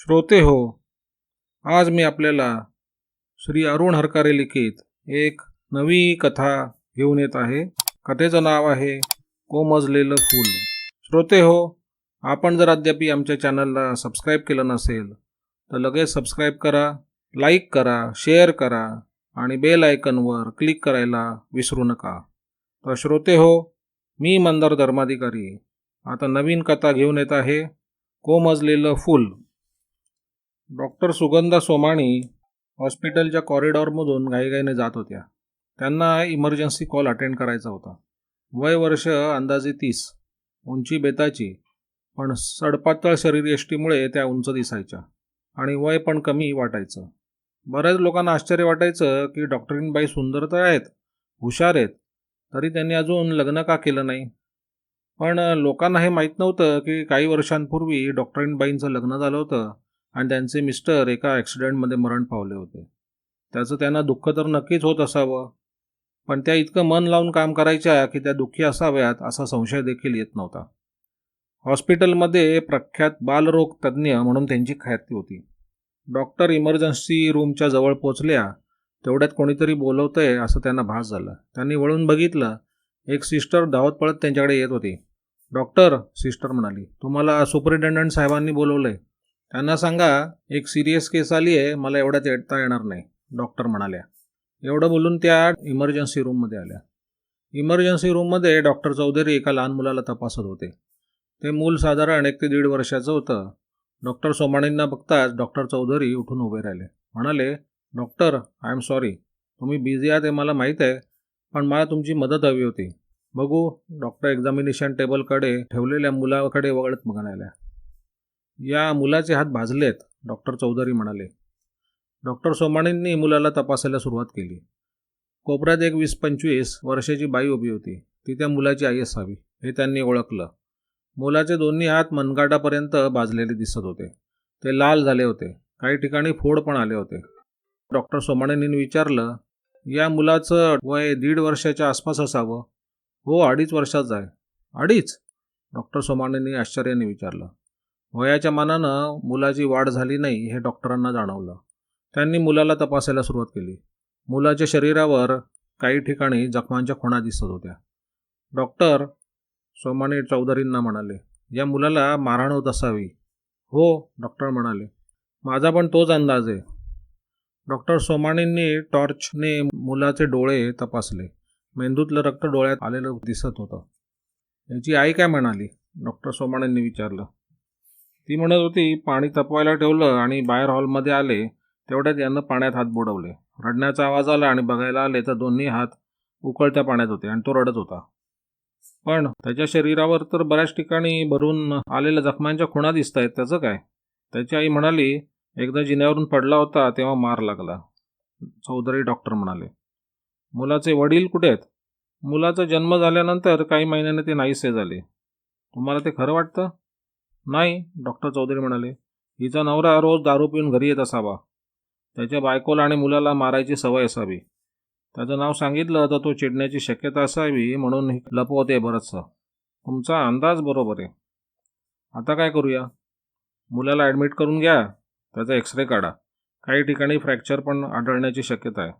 श्रोते हो आज मी आपल्याला श्री अरुण हरकारे लिखित एक नवी कथा घेऊन येत आहे. कथेचं नाव आहे कोमजलेलं फूल. श्रोते हो आपण जर अद्याप आमच्या चॅनलला सबस्क्राईब केलं नसेल तर लगेच सबस्क्राईब करा लाईक करा शेअर करा आणि बेल आयकनवर क्लिक करायला विसरू नका. तर श्रोते हो मी मंदार धर्माधिकारी. आता नवीन कथा घेऊन येत आहे कोमजलेलं फूल. डॉक्टर सुगंधा सोमाणी हॉस्पिटलच्या कॉरिडॉरमधून घाईघाईने जात होत्या. त्यांना इमर्जन्सी कॉल अटेंड करायचा होता. वय वर्ष अंदाजे तीस उंची बेताची पण सडपातळ शरीरयष्टीमुळे त्या उंच दिसायच्या आणि वय पण कमी वाटायचं. बऱ्याच लोकांना आश्चर्य वाटायचं की डॉक्टरीनबाई सुंदर तर आहेत हुशार आहेत तरी त्यांनी अजून लग्न का केलं नाही? पण लोकांना हे माहीत नव्हतं की काही वर्षांपूर्वी डॉक्टरीनबाईंचं लग्न झालं होतं आणि त्यांचे मिस्टर एका ॲक्सिडेंटमध्ये मरण पावले होते. त्याचं त्यांना दुःख तर नक्कीच होत असावं पण त्या इतकं मन लावून काम करायच्या की त्या दुःखी असाव्यात असा संशय देखील येत नव्हता. हॉस्पिटलमध्ये प्रख्यात बालरोग तज्ज्ञ म्हणून त्यांची ख्याती होती. डॉक्टर इमर्जन्सी रूमच्या जवळ पोचल्या तेवढ्यात कोणीतरी बोलवतंय असं त्यांना भास झालं. त्यांनी वळून बघितलं एक सिस्टर धावत पळत त्यांच्याकडे येत होती. डॉक्टर सिस्टर म्हणाली तुम्हाला सुपरिटेंडंट साहेबांनी बोलवलं आहे त्यांना सांगा एक सिरियस केस आली आहे मला एवढ्यात येता येणार नाही डॉक्टर म्हणाल्या. एवढं बोलून त्या इमर्जन्सी रूममध्ये आल्या. इमर्जन्सी रूममध्ये डॉक्टर चौधरी एका लहान मुलाला तपासत होते. ते मूल साधारण एक ते दीड वर्षाचं होतं. डॉक्टर सोमाणींना बघताच डॉक्टर चौधरी उठून उभे राहिले. म्हणाले डॉक्टर आय एम सॉरी तुम्ही बिझी आहात हे मला माहीत आहे पण मला तुमची मदत हवी होती. बघू डॉक्टर एक्झामिनेशन टेबलकडे ठेवलेल्या मुलाकडे वगळत म्हणाल्या या मुलाचे हात भाजलेत डॉक्टर चौधरी म्हणाले. डॉक्टर सोमाणींनी मुलाला तपासायला सुरुवात केली. कोपऱ्यात एक वीस पंचवीस वर्षाची बाई उभी होती. ती त्या मुलाची आई असावी हे त्यांनी ओळखलं. मुलाचे दोन्ही हात मनगाटापर्यंत भाजलेले दिसत होते. ते लाल झाले होते. काही ठिकाणी फोड पण आले होते. डॉक्टर सोमाणेंनी विचारलं या मुलाचं वय दीड वर्षाच्या आसपास असावं? हो अडीच वर्षाचं आहे. अडीच? डॉक्टर सोमाणेंनी आश्चर्याने विचारलं. वयाच्या मानानं मुलाची वाढ झाली नाही हे डॉक्टरांना जाणवलं. त्यांनी मुलाला तपासायला सुरुवात केली. मुलाच्या शरीरावर काही ठिकाणी जखमांच्या खुणा दिसत होत्या. डॉक्टर सोमानी चौधरींना म्हणाले या मुलाला मारहाण होत असावी. हो डॉक्टर म्हणाले माझा पण तोच अंदाज आहे. डॉक्टर सोमाणींनी टॉर्चने मुलाचे डोळे तपासले. मेंदूतलं रक्त डोळ्यात आलेलं दिसत होतं. याची आई काय म्हणाली? डॉक्टर सोमाणींनी विचारलं ती म्हणत होती पाणी तपवायला ठेवलं आणि बाहेर हॉलमध्ये आले. तेवढ्यात यानं पाण्यात हात बुडवले. रडण्याचा आवाज आला आणि बघायला आले तर दोन्ही हात उकळत्या पाण्यात होते आणि तो रडत होता. पण त्याच्या शरीरावर तर बऱ्याच ठिकाणी भरून आलेल्या जखमांच्या खुणा दिसत आहेत. त्याचं काय? त्याची आई म्हणाली एकदा जिन्यावरून पडला होता तेव्हा मार लागला. चौधरी डॉक्टर म्हणाले मुलाचे वडील कुठे आहेत? मुलाचा जन्म झाल्यानंतर काही महिन्याने ते नाहीसे झाले. तुम्हाला ते खरं वाटतं? नाही डॉक्टर चौधरी म्हणाले हिचा नवरा रोज दारू पिऊन घरी येत असावा. त्याच्या बायकोला आणि मुलाला मारायची सवय असावी. त्याचं नाव सांगितलं तर तो चिडण्याची शक्यता असावी म्हणून लपवते बरंचसं. तुमचा अंदाज बरोबर आहे. आता काय करूया? मुलाला ॲडमिट करून घ्या. त्याचा एक्सरे काढा. काही ठिकाणी फ्रॅक्चर पण आढळण्याची शक्यता आहे.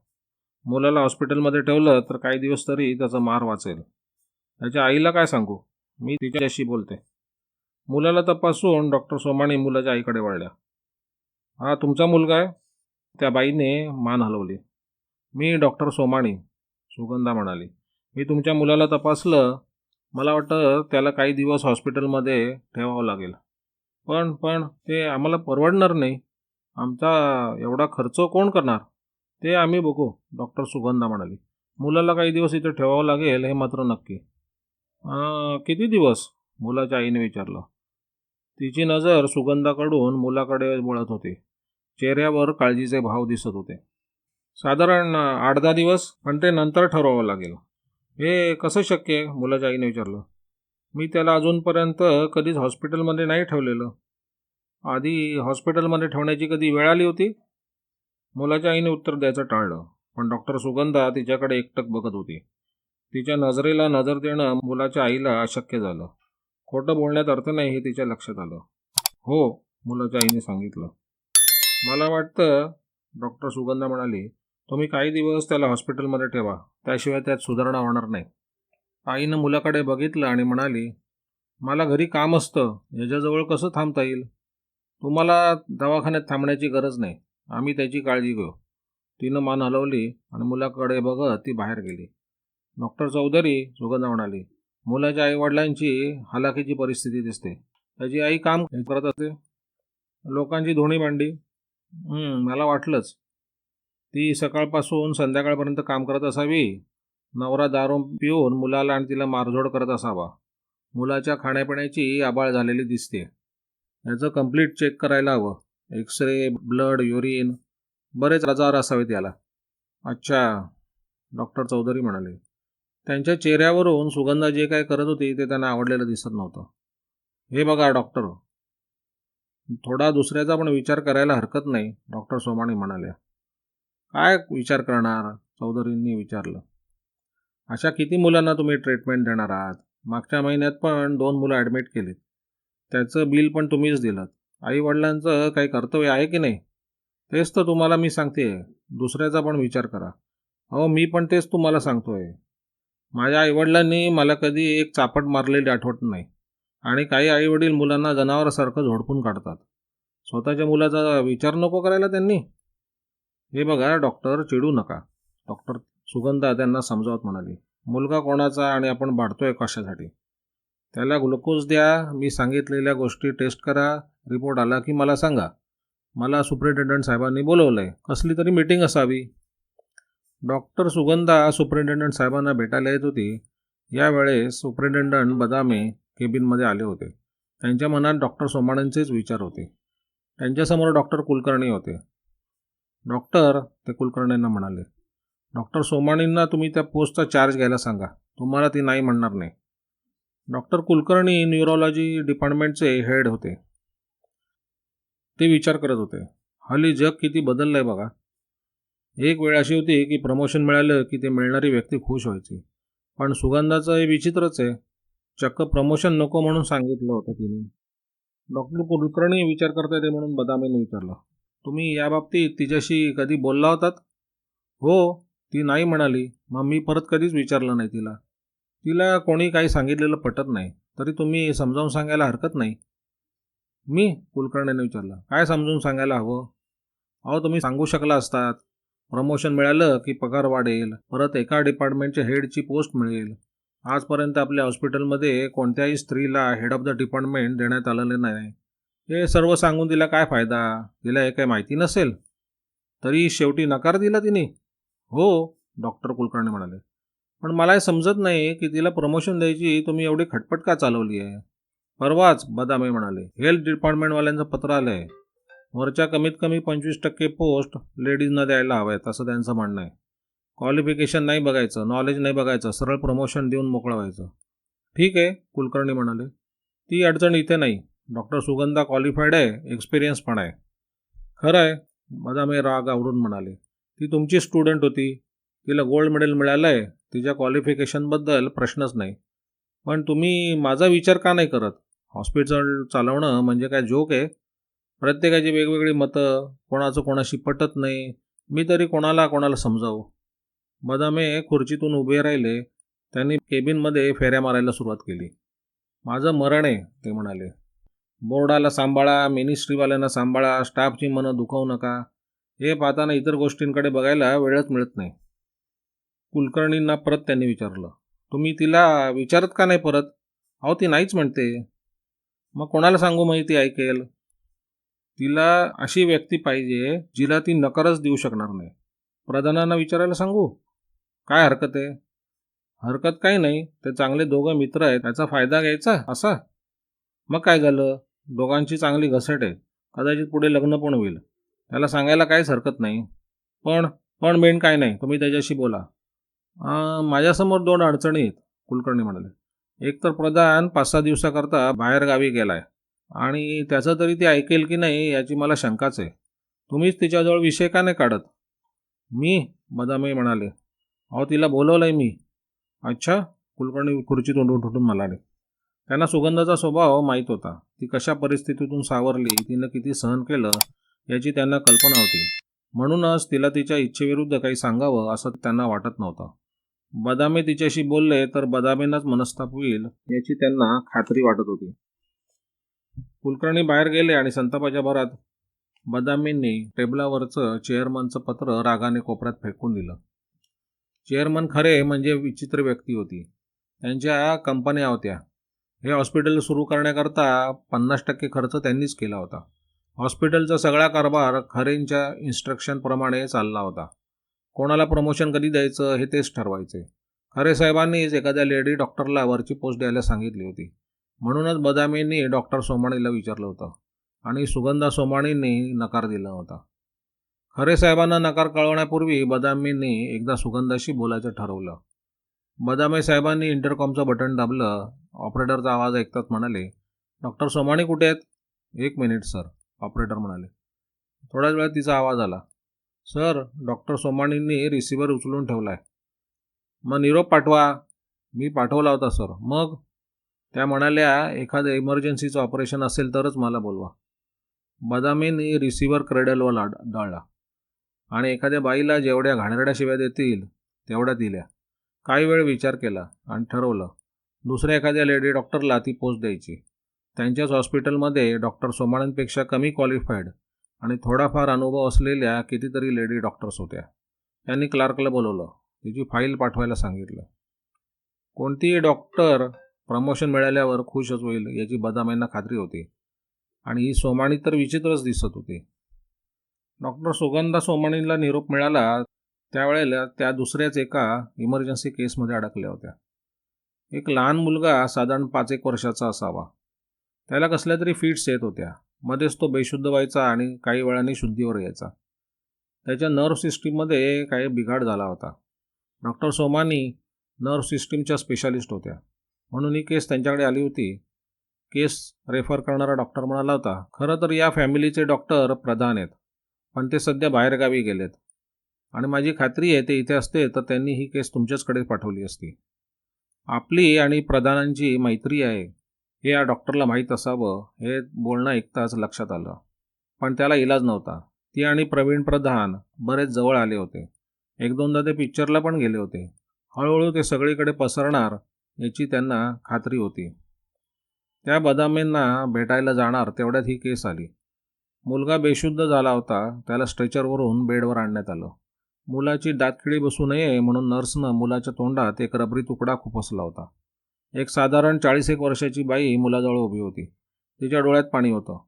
मुलाला हॉस्पिटलमध्ये ठेवलं तर काही दिवस तरी त्याचा मार वाचेल. त्याच्या आईला काय सांगू? मी तिच्याशी बोलते. मुलाला तपासून डॉक्टर सोमाणे मुलाच्या आईकडे वळल्या. हा तुमचा मुलगा आहे? त्या बाईने मान हलवली. मी डॉक्टर सोमाणी सुगंधा म्हणाली. मी तुमच्या मुलाला तपासलं मला वाटतं त्याला काही दिवस हॉस्पिटलमध्ये ठेवावं लागेल. पण पण ते आम्हाला परवडणार नाही. आमचा एवढा खर्च कोण करणार? ते आम्ही बघू डॉक्टर सुगंधा म्हणाली. मुलाला काही दिवस इथे ठेवावं लागेल हे मात्र नक्की. किती दिवस? मुलाच्या आईने विचारलं. तिची नजर सुगंधाकडून मुलाकडे वळत होती. चेहऱ्यावर काळजीचे भाव दिसत होते. साधारण आठ दहा दिवस पण ते नंतर ठरवावं लागेल. हे कसं शक्य आहे? मुलाच्या आईने विचारलं. मी त्याला अजूनपर्यंत कधीच हॉस्पिटलमध्ये नाही ठेवलेलं. आधी हॉस्पिटलमध्ये ठेवण्याची कधी वेळ आली होती? मुलाच्या आईने उत्तर द्यायचं टाळलं पण डॉक्टर सुगंधा तिच्याकडे एकटक बघत होती. तिच्या नजरेला नजर देणं मुलाच्या आईला अशक्य झालं. खोटं बोलण्यात अर्थ नाही हे तिच्या लक्षात आलं. हो मुलाच्या आईने सांगितलं. मला वाटतं डॉक्टर सुगंधा म्हणाली तुम्ही काही दिवस त्याला हॉस्पिटलमध्ये ठेवा. त्याशिवाय त्यात सुधारणा होणार नाही. आईनं मुलाकडे बघितलं आणि म्हणाली मला घरी काम असतं. याच्याजवळ कसं थांबता येईल? तुम्हाला दवाखान्यात थांबण्याची गरज नाही. आम्ही त्याची काळजी घेऊ. तिनं मान हलवली आणि मुलाकडे बघत ती बाहेर गेली. डॉक्टर चौधरी सुगंधा म्हणाली मुलाच्या आईवडिलांची हलाखीची परिस्थिती दिसते. त्याची आई काम करत असते. लोकांची धोणी भांडी. मला वाटलंच. ती सकाळपासून संध्याकाळपर्यंत काम करत असावी. नवरा दारू पिऊन मुलाला आणि तिला मारझोड करत असावा. मुलाच्या खाण्यापिण्याची आबाळ झालेली दिसते. याचं कंप्लीट चेक करायला हवं. एक्सरे ब्लड युरिन बरेच आजार असावेत याला. अच्छा डॉक्टर चौधरी म्हणाले. त्यांच्या चेहऱ्यावरून सुगंधा जे काय करत होती ते त्यांना आवडलेलं दिसत नव्हतं. हे बघा डॉक्टर थोडा दुसऱ्याचा पण विचार करायला हरकत नाही डॉक्टर सोमाणी म्हणाले. काय विचार करणार? चौधरींनी विचारलं. अशा किती मुलांना तुम्ही ट्रीटमेंट देणार आहात? मागच्या महिन्यात पण दोन मुलं ॲडमिट केलीत. त्याचं बिल पण तुम्हीच दिलं आई वडिलांचं काही कर्तव्य आहे की नाही? तेच तर तुम्हाला मी सांगते दुसऱ्याचा पण विचार करा. अहो मी पण तेच तुम्हाला सांगतोय. माझ्या आईवडिलांनी मला कधी एक चापट मारलेली आठवत नाही. आणि काही आईवडील मुलांना जनावरासारखं झोडपून काढतात. स्वतःच्या मुलाचा विचार नको करायला त्यांनी. हे बघा डॉक्टर चिडू नका. डॉक्टर सुगंधा त्यांना समजावत म्हणाली मुलगा कोणाचा आणि आपण बाढतोय कशासाठी? त्याला ग्लुकोज द्या मी सांगितलेल्या गोष्टी टेस्ट करा रिपोर्ट आला की मला सांगा. मला सुपरिटेंडंट साहेबांनी बोलवलं आहे कसली तरी मीटिंग असावी. डॉक्टर सुगंधा सुपरिटेंडंट साहेबांना भेटायला येत होती. यावेळेस सुपरिटेंडंट बदामे केबिनमध्ये आले होते. त्यांच्या मनात डॉक्टर सोमाणेंचेच विचार होते. त्यांच्यासमोर डॉक्टर कुलकर्णी होते. डॉक्टर ते कुलकर्णींना म्हणाले डॉक्टर सोमाणींना तुम्ही त्या पोस्टचा चार्ज घ्यायला सांगा. तुम्हाला ती नाही म्हणणार नाही. डॉक्टर कुलकर्णी न्यूरोलॉजी डिपार्टमेंटचे हेड होते. ते विचार करत होते हल्ली जग किती बदललं आहे बघा. एक वेळ अशी होती की प्रमोशन मिळालं की ते मिळणारी व्यक्ती खुश व्हायची. पण सुगंधाचं हे विचित्रच आहे. चक्क प्रमोशन नको म्हणून सांगितलं होतं तिने. डॉक्टर कुलकर्णी विचार करताय ते म्हणून बदामीने विचारलं. तुम्ही याबाबतीत तिच्याशी कधी बोलला होतात? हो ती नाही म्हणाली. मग मी परत कधीच विचारलं नाही तिला. तिला कोणी काही सांगितलेलं पटत नाही. तरी तुम्ही समजावून सांगायला हरकत नाही. मी कुलकर्णीने विचारलं. काय समजून सांगायला हवं? अहो तुम्ही सांगू शकला असतात. प्रमोशन मिळालं की पगार वाढेल परत एका डिपार्टमेंटच्या हेडची पोस्ट मिळेल. आजपर्यंत आपल्या हॉस्पिटलमध्ये कोणत्याही स्त्रीला हेड ऑफ द डिपार्टमेंट देण्यात आलेलं नाही. हे सर्व सांगून तिला काय फायदा? तिला हे काही माहिती नसेल? तरी शेवटी नकार दिला तिने? हो डॉक्टर कुलकर्णी म्हणाले. पण मला हे समजत नाही की तिला प्रमोशन द्यायची तुम्ही एवढी खटपट का चालवली आहे परवाच बदामे म्हणाले. हेल्थ डिपार्टमेंटवाल्यांचं पत्र आलं आहे वरच्या कमीत कमी पंचवीस टक्के पोस्ट लेडीजना द्यायला हव्यात असं त्यांचं म्हणणं आहे. क्वालिफिकेशन नाही बघायचं नॉलेज नाही बघायचं सरळ प्रमोशन देऊन मोकळं व्हायचं. ठीक आहे कुलकर्णी म्हणाले. ती अडचण इथे नाही. डॉक्टर सुगंधा क्वालिफाईड आहे एक्सपिरियन्स पण आहे. खरं आहे बदामे राग आवडून म्हणाले. ती तुमची स्टुडंट होती. तिला गोल्ड मेडल मिळालं आहे तिच्या क्वालिफिकेशनबद्दल प्रश्नच नाही. पण तुम्ही माझा विचार का नाही करत? हॉस्पिटल चालवणं म्हणजे काय जोक आहे? प्रत्येकाची वेगवेगळी मतं कोणाचं कोणाशी पटत नाही. मी तरी कोणाला कोणाला समजावू? बदामे खुर्चीतून उभे राहिले त्यांनी केबिनमध्ये फेऱ्या मारायला सुरुवात केली. माझं मरण आहे ते म्हणाले. बोर्डाला सांभाळा मिनिस्ट्रीवाल्यांना सांभाळा स्टाफची मनं दुखवू नका. हे पाहताना इतर गोष्टींकडे बघायला वेळच मिळत नाही. कुलकर्णींना परत त्यांनी विचारलं. तुम्ही तिला विचारत का नाही परत? अहो ती नाहीच म्हणते. मग कोणाला सांगू माहिती ऐकेल? तिला अशी व्यक्ती पाहिजे जिला ती नकारच देऊ शकणार नाही. प्रधानांना विचारायला सांगू? काय हरकत आहे? हरकत काही नाही. ते चांगले दोघं मित्र आहेत. त्याचा फायदा घ्यायचा? असा? मग काय झालं? दोघांची चांगली घसट आहे. कदाचित पुढे लग्न पण होईल. त्याला सांगायला काहीच हरकत नाही. पण पण मेन काय नाही. तुम्ही त्याच्याशी बोला. माझ्यासमोर दोन अडचणी आहेत कुलकर्णी म्हणाले. एक तर प्रधान पाच सहा दिवसाकरता बाहेरगावी गेलाय. आणि त्याचं तरी ती ऐकेल की नाही याची मला शंकाच आहे. तुम्हीच तिच्याजवळ विषय का नाही काढत? मी? बदामी म्हणाले. अहो तिला बोलवलंय मी. अच्छा कुलकर्णी खुर्ची तोंडून उठून म्हणाले. त्यांना सुगंधाचा स्वभाव माहीत होता. ती कशा परिस्थितीतून सावरली तिनं किती सहन केलं याची त्यांना कल्पना होती. म्हणूनच तिला तिच्या इच्छेविरुद्ध काही सांगावं असं त्यांना वाटत नव्हतं. बदामे तिच्याशी बोलले तर बदामेंनाच मनस्ताप होईल याची त्यांना खात्री वाटत होती. कुलकर्णी बाहेर गेले आणि संतापाच्या भरात बदामींनी टेबलावरचं चेअरमनचं पत्र रागाने कोपऱ्यात फेकून दिलं. चेअरमन खरे म्हणजे विचित्र व्यक्ती होती. त्यांच्या कंपन्या होत्या. हे हॉस्पिटल सुरू करण्याकरता पन्नास टक्के खर्च त्यांनीच केला होता. हॉस्पिटलचा सगळा कारभार खरेंच्या इन्स्ट्रक्शनप्रमाणे चालला होता. कोणाला प्रमोशन कधी द्यायचं हे तेच ठरवायचे. खरे साहेबांनीच एखाद्या लेडी डॉक्टरला वरची पोस्ट द्यायला सांगितली होती. म्हणूनच बदामींनी डॉक्टर सोमाणीला विचारलं होतं आणि सुगंधा सोमाणींनी नकार दिला होता. खरे साहेबांना नकार कळवण्यापूर्वी बदामींनी एकदा सुगंधाशी बोलायचं ठरवलं. बदामे साहेबांनी इंटरकॉमचं बटन दाबलं. ऑपरेटरचा आवाज ऐकताच म्हणाले डॉक्टर सोमाणी कुठे आहेत? एक मिनिट सर ऑपरेटर म्हणाले. थोड्याच वेळात तिचा आवाज आला. सर डॉक्टर सोमाणींनी रिसिव्हर उचलून ठेवला आहे मग निरोप पाठवा. मी पाठवला होता सर. मग? त्या म्हणाल्या एखादं इमर्जन्सीचं ऑपरेशन असेल तरच मला बोलवा. बदामींनी रिसिव्हर क्रेडलवर लाड डाळला. आणि एखाद्या बाईला जेवढ्या घाणेरड्या शिव्या देतील तेवढ्या दिल्या. काही वेळ विचार केला आणि ठरवलं दुसऱ्या एखाद्या लेडी डॉक्टरला ती पोस्ट द्यायची. त्यांच्याच हॉस्पिटलमध्ये डॉक्टर सोमाण्यांपेक्षा कमी क्वालिफाईड आणि थोडाफार अनुभव असलेल्या कितीतरी लेडी डॉक्टर्स होत्या. त्यांनी क्लार्कला बोलवलं. तिची फाईल पाठवायला सांगितलं. कोणतीही डॉक्टर प्रमोशन मिळाल्यावर खुशच होईल याची बदामांना खात्री होती. आणि ही सोमाणी तर विचित्रच दिसत होती. डॉक्टर सुगंधा सोमाणीला निरोप मिळाला त्यावेळेला त्या दुसऱ्याच एका इमर्जन्सी केसमध्ये अडकल्या होत्या. एक लहान मुलगा साधारण पाच एक वर्षाचा असावा. त्याला कसल्या तरी फिट्स येत होत्या. मध्येच तो बेशुद्ध व्हायचा आणि काही वेळाने शुद्धीवर यायचा. त्याच्या नर्व्ह सिस्टीममध्ये काही बिघाड झाला होता. डॉक्टर सोमानी नर्व्ह सिस्टीमच्या स्पेशालिस्ट होत्या. म्हणून ही केस त्यांच्याकडे आली होती. केस रेफर करणारा डॉक्टर म्हणाला होता खरं तर या फॅमिलीचे डॉक्टर प्रधान आहेत पण ते सध्या बाहेरगावी गेलेत. आणि माझी खात्री आहे ते इथे असते तर त्यांनी ही केस तुमच्याचकडे पाठवली असती. आपली आणि प्रधानांची मैत्री आहे हे या डॉक्टरला माहीत असावं हे बोलणं ऐकताच लक्षात आलं. पण त्याला इलाज नव्हता. ती आणि प्रवीण प्रधान बरेच जवळ आले होते. एक दोनदा ते पिक्चरला पण गेले होते. हळूहळू ते सगळीकडे पसरणार याची त्यांना खात्री होती. त्या बदामींना भेटायला जाणार तेवढ्यात ही केस आली. मुलगा बेशुद्ध झाला होता त्याला स्ट्रेचरवरून बेडवर आणण्यात आलं. मुलाची दातखिळी बसू नये म्हणून नर्सनं मुलाच्या तोंडात एक रबरी तुकडा खुपसला होता. एक साधारण चाळीस एक वर्षाची बाई मुलाजवळ उभी होती. तिच्या डोळ्यात पाणी होतं.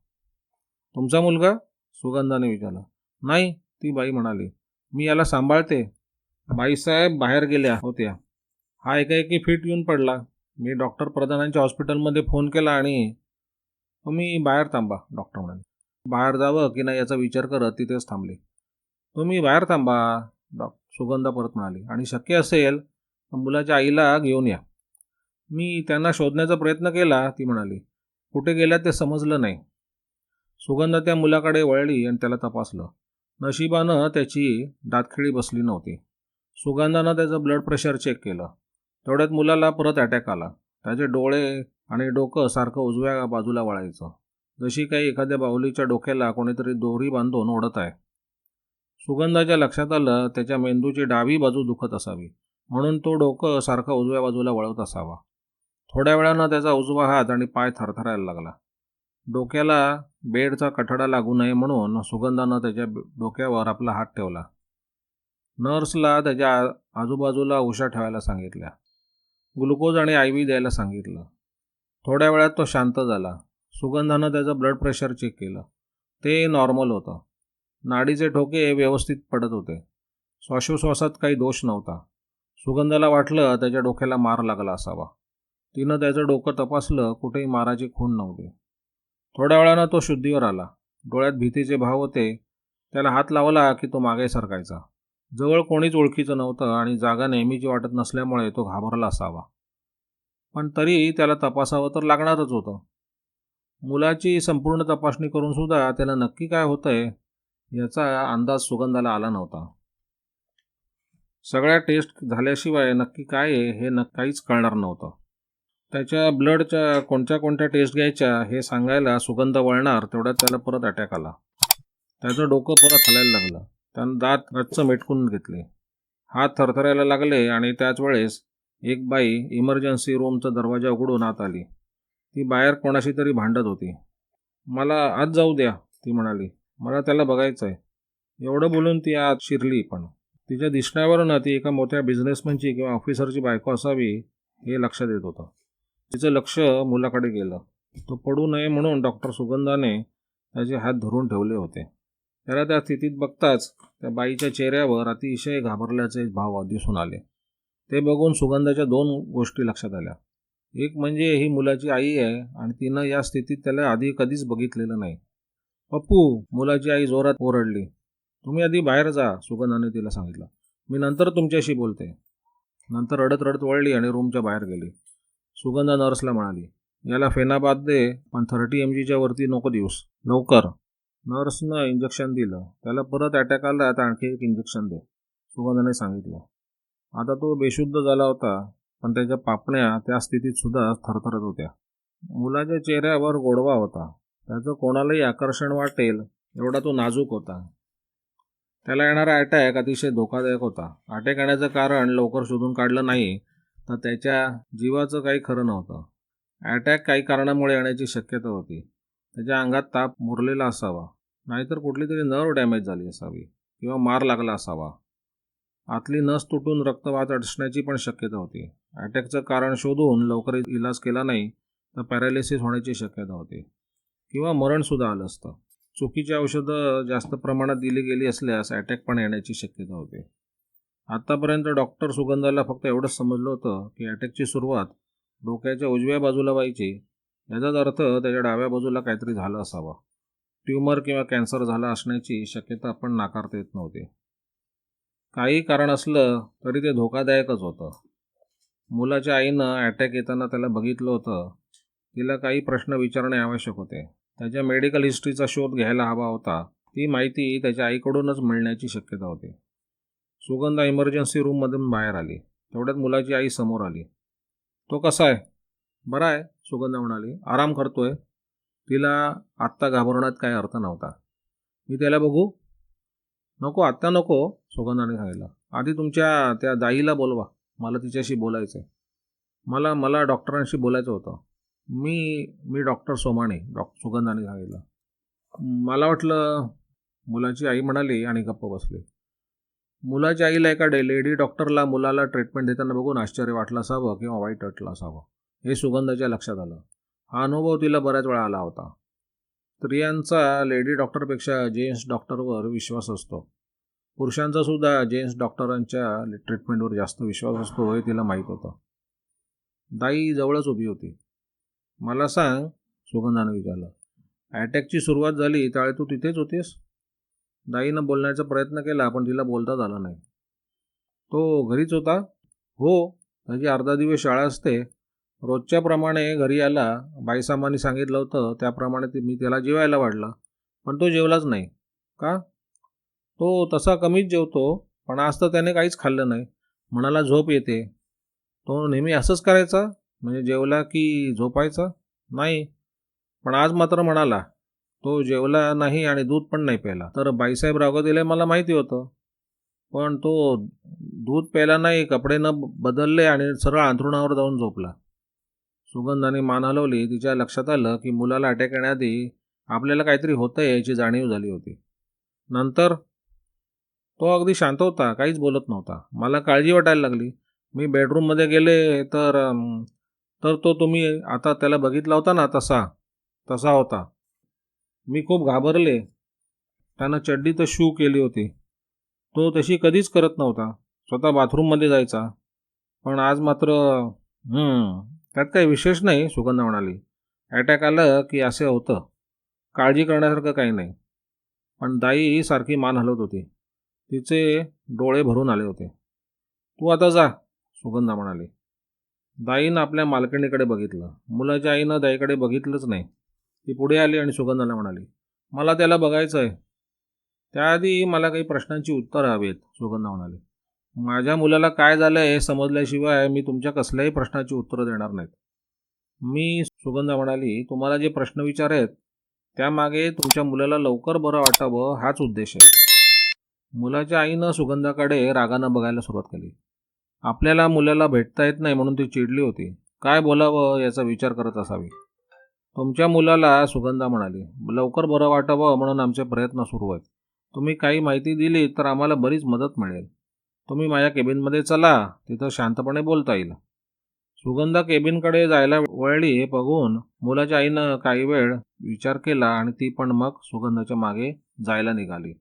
तुमचा मुलगा? सुगंधाने विचारलं. नाही ती बाई म्हणाली. मी याला सांभाळते. बाईसाहेब बाहेर गेल्या होत्या. हा एकाएकी फिट येऊन पडला. मी डॉक्टर प्रधानांच्या हॉस्पिटलमध्ये फोन केला आणि तुम्ही बाहेर थांबा डॉक्टर म्हणाले. बाहेर जावं की नाही याचा विचार करत तिथेच थांबले. तुम्ही बाहेर थांबा डॉ सुगंधा परत म्हणाली. आणि शक्य असेल तर मुलाच्या आईला घेऊन या. मी त्यांना शोधण्याचा प्रयत्न केला ती म्हणाली. कुठे गेल्या ते समजलं नाही. सुगंधा त्या मुलाकडे वळली आणि त्याला तपासलं. नशिबानं त्याची दातखिळी बसली नव्हती. सुगंधानं त्याचं ब्लड प्रेशर चेक केलं. तेवढ्यात मुलाला परत अटॅक आला. त्याचे डोळे आणि डोकं सारखं उजव्या बाजूला वळायचं. जशी काही एखाद्या बाहुलीच्या डोक्याला कोणीतरी दोरी बांधून ओढत आहे. सुगंधाच्या लक्षात आलं त्याच्या मेंदूची डावी बाजू दुखत असावी. म्हणून तो डोकं सारखं उजव्या बाजूला वळवत असावा. थोड्या वेळानं त्याचा उजवा हात आणि पाय थरथरायला लागला. डोक्याला बेडचा कठडा लागू नये म्हणून सुगंधानं त्याच्या डोक्यावर आपला हात ठेवला. नर्सला त्याच्या आजूबाजूला उशा ठेवायला सांगितल्या. ग्लुकोज आणि आय व्ही द्यायला सांगितलं. थोड्या वेळात तो शांत झाला. सुगंधानं त्याचं ब्लड प्रेशर चेक केलं. ते नॉर्मल होतं. नाडीचे ठोके व्यवस्थित पडत होते. श्वासोश्वासात काही दोष नव्हता. सुगंधाला वाटलं त्याच्या डोक्याला मार लागला असावा. तिनं त्याचं डोकं तपासलं कुठेही माराची खून नव्हती. थोड्या वेळानं तो शुद्धीवर आला. डोळ्यात भीतीचे भाव होते. त्याला हात लावला की तो मागे सरकायचा. जवळ कोणीच ओळखीचं नव्हतं आणि जागा नेहमीची वाटत नसल्यामुळे तो घाबरला असावा. पण तरी त्याला तपासावं तर लागणारच होतं. मुलाची संपूर्ण तपासणी करून सुद्धा त्याला नक्की काय होतंय याचा अंदाज सुगंधाला आला नव्हता. सगळ्या टेस्ट झाल्याशिवाय नक्की काय आहे हे न काहीच कळणार नव्हतं. त्याच्या ब्लडच्या कोणत्या कोणत्या टेस्ट घ्यायच्या हे सांगायला सुगंध वळणार तेवढ्यात त्याला परत अटॅक आला. त्याचं डोकं परत हलायला लागलं. त्यानं दात रच्च मेटकून घेतले. हात थरथरायला लागले आणि त्याच वेळेस एक बाई इमर्जन्सी रूमचा दरवाजा उघडून आत आली. ती बाहेर कोणाशी तरी भांडत होती. मला आत जाऊ द्या ती म्हणाली. मला त्याला बघायचं आहे एवढं बोलून ती आत शिरली पण. तिच्या दिसण्यावरून ती एका मोठ्या बिझनेसमॅनची किंवा ऑफिसरची बायको असावी हे लक्षात येत होतं. तिचं लक्ष मुलाकडे गेलं. तो पडू नये म्हणून डॉक्टर सुगंधाने त्याचे हात धरून ठेवले होते. त्याला त्या स्थितीत बघताच त्या बाईच्या चेहऱ्यावर अतिशय घाबरल्याचे भाव दिसून आले. ते बघून सुगंधाच्या दोन गोष्टी लक्षात आल्या. एक म्हणजे ही मुलाची आई आहे आणि तिनं या स्थितीत त्याला आधी कधीच बघितलेलं नाही. पप्पू मुलाची आई जोरात ओरडली. तुम्ही आधी बाहेर जा सुगंधाने तिला सांगितलं. मी नंतर तुमच्याशी बोलते. नंतर रडत रडत वळली आणि रूमच्या बाहेर गेली. सुगंधा नर्सला म्हणाली याला फेनाबाद दे पण थर्टी एम जीच्या वरती नको दिवस लवकर. नर्सनं इंजेक्शन दिलं. त्याला परत अटॅक आला आता आणखी एक इंजेक्शन दे. सुगंधाने सांगितलं. आता तो बेशुद्ध झाला होता पण त्याच्या पापण्या त्या स्थितीत सुद्धा थरथरत होत्या. मुलाच्या चेहऱ्यावर गोडवा होता. त्याचं कोणालाही आकर्षण वाटेल एवढा तो नाजूक होता. त्याला येणारा अटॅक अतिशय धोकादायक होता. अटॅक येण्याचं कारण लवकर शोधून काढलं नाही तर त्याच्या जीवाचं काही खरं नव्हतं. अटॅक काही कारणामुळे येण्याची शक्यता होती. त्याच्या अंगात ताप मुरलेला असावा. नाहीतर कुठली तरी नर्व डॅमेज झाली असावी किंवा मार लागला असावा. आतली नस तुटून रक्तवात अडचण्याची पण शक्यता होती. अटॅकचं कारण शोधून लवकर इलाज केला नाही तर पॅरालिसिस होण्याची शक्यता होती. किंवा मरणसुद्धा आलं असतं. चुकीची औषधं जास्त प्रमाणात दिली गेली असल्यास अटॅक पण येण्याची शक्यता होती. आत्तापर्यंत डॉक्टर सुगंधाला फक्त एवढंच समजलं होतं की अटॅकची सुरुवात डोक्याच्या उजव्या बाजूला व्हायची याचाच अर्थ त्याच्या डाव्या बाजूला काहीतरी झालं असावं. ट्यूमर किंवा कॅन्सर झाला असण्याची शक्यता आपण नाकारता येत नव्हती. काही कारण असलं तरी ते धोकादायकच होतं. मुलाच्या आईनं अटॅक येताना त्याला बघितलं होतं. तिला काही प्रश्न विचारणे आवश्यक होते. त्याच्या मेडिकल हिस्ट्रीचा शोध घ्यायला हवा होता. ती माहिती त्याच्या आईकडूनच मिळण्याची शक्यता होती. सुगंधा इमर्जन्सी रूममधून बाहेर आली. तेवढ्यात मुलाची आई समोर आली. तो कसा आहे? बरा आहे सुगंधा म्हणाली. आराम करतोय. तिला आत्ता घाबरवण्यात काही अर्थ नव्हता. मी त्याला बघू? नको आत्ता नको सुगंधाने सांगितलं. आधी तुमच्या त्या दाईला बोलवा. मला तिच्याशी बोलायचं आहे मला मला डॉक्टरांशी बोलायचं होतं. मी मी डॉक्टर सोमाणे डॉक्टर सुगंधाने सांगितलं. मला वाटलं मुलाची आई म्हणाली आणि गप्प बसली. मुलाच्या आईला एका डे लेडी डॉक्टरला मुलाला ट्रीटमेंट देताना बघून आश्चर्य वाटलं असावं किंवा वाईट वाटलं असावं. हे सुगंधाच्या लक्षात आलं. हा अनुभव तिला बऱ्याच वेळा आला होता. स्त्रियांचा लेडी डॉक्टरपेक्षा जेन्ट्स डॉक्टरवर विश्वास असतो. पुरुषांचा सुद्धा जेन्ट्स डॉक्टरांच्या ट्रीटमेंटवर जास्त विश्वास असतो हे तिला माहीत होतं. दाई जवळच उभी होती. मला सांग सुगंधानं विचारलं. अटॅकची सुरुवात झाली त्यावेळी तू तिथेच होतीस? दाईनं बोलण्याचा प्रयत्न केला पण तिला बोलताच आला नाही. तो घरीच होता? हो त्याची अर्धा दिवस शाळा असते. रोजच्याप्रमाणे घरी आला बाईसामानी सांगितलं होतं त्याप्रमाणे ते मी त्याला जेवायला वाढला. पण तो जेवलाच नाही. का? तो तसा कमीच जेवतो पण आज तर त्याने काहीच खाल्लं नाही. मनाला झोप येते. तो नेहमी असंच करायचा? म्हणजे जेवला की झोपायचा? नाही. पण आज मात्र म्हणाला तो जेवला नाही आणि दूध पण नाही प्यायला. तर बाईसाहेब रागवतीला मला माहिती होतं. पण तो दूध प्यायला नाही कपडे न बदलले आणि सरळ अंथरुणावर जाऊन झोपला. सुगंधाने मान हलवली. तिच्या लक्षात आलं की मुलाला अटॅक येण्याआधी आपल्याला काहीतरी होतं याची जाणीव झाली होती. नंतर तो अगदी शांत होता. काहीच बोलत नव्हता. मला काळजी वाटायला लागली. मी बेडरूममध्ये गेले तर तर तो तुम्ही आता त्याला बघितला होता ना तसा तसा होता. मी खूप घाबरले. त्यानं चड्डी तर शू केली होती. तो तशी कधीच करत नव्हता. स्वतः बाथरूममध्ये जायचा. पण आज मात्र त्यात काही विशेष नाही सुगंधा म्हणाली. अटॅक आलं की असे होतं. काळजी करण्यासारखं काही नाही. पण दाई सारखी मान हलवत होती. तिचे डोळे भरून आले होते. तू आता जा सुगंधा म्हणाली. दाईनं आपल्या मालकिणीकडे बघितलं. मुलाच्या आईनं दाईकडे बघितलंच नाही. ती पुढे आली आणि सुगंधाला म्हणाली मला त्याला बघायचं आहे त्याआधी मला काही प्रश्नांची उत्तरं हवीत सुगंधा म्हणाली. माझ्या मुलाला काय झालं हे समजल्याशिवाय मी तुमच्या कसल्याही प्रश्नाची उत्तरं देणार नाहीत. मी सुगंधा म्हणाली तुम्हाला जे प्रश्न विचार आहेत त्यामागे तुमच्या मुलाला लवकर बरं वाटावं हाच उद्देश आहे. मुलाच्या आईनं सुगंधाकडे रागानं बघायला सुरुवात केली. आपल्याला मुलाला भेटता येत नाही म्हणून ती चिडली होती. काय बोलावं याचा विचार करत असावी. तुमच्या मुलाला सुगंधा म्हणाली लवकर बरं वाटावं म्हणून आमचे प्रयत्न सुरू आहेत. तुम्ही काही माहिती दिली तर आम्हाला बरीच मदत मिळेल. तुम्ही माझ्या केबिनमध्ये चला तिथं शांतपणे बोलता येईल. सुगंधा केबिनकडे जायला वळली हे बघून मुलाच्या आईनं काही वेळ विचार केला आणि ती पण मग सुगंधाच्या मागे जायला निघाली.